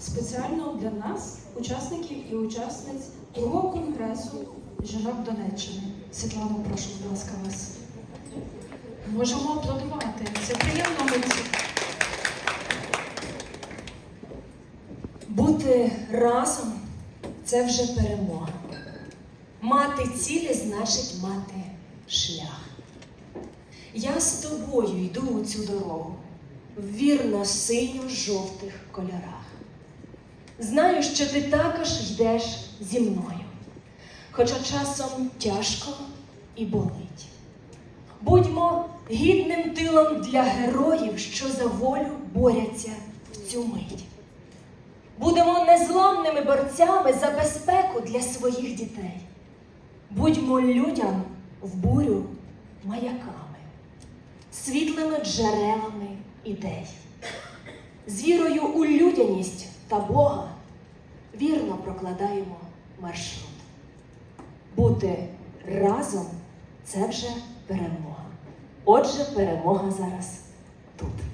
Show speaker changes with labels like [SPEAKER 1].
[SPEAKER 1] спеціально для нас, учасників і учасниць другого конгресу жінок Донеччини. Світлано, прошу, будь ласка, вас. Можемо аплодувати. Це приємно митці.
[SPEAKER 2] Бути разом це вже перемога. Мати цілі значить мати шлях. Я з тобою йду у цю дорогу вірно синьо-жовтих кольорах. Знаю, що ти також йдеш зі мною, хоча часом тяжко і болить. Будьмо гідним тилом для героїв, що за волю борються в цю мить. Будемо незламними борцями за безпеку для своїх дітей. Будьмо людям в бурю маяками, світлими джерелами ідей. З вірою у людяність та Бога вірно прокладаємо маршрут. Бути разом це вже перемога. Отже, перемога зараз тут.